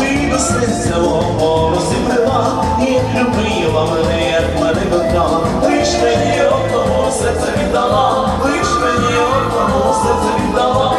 ти до серця мого розібрила, і любила мене, як мене кохала, лиш мені одного серце віддала, лиш мені одного серце віддала.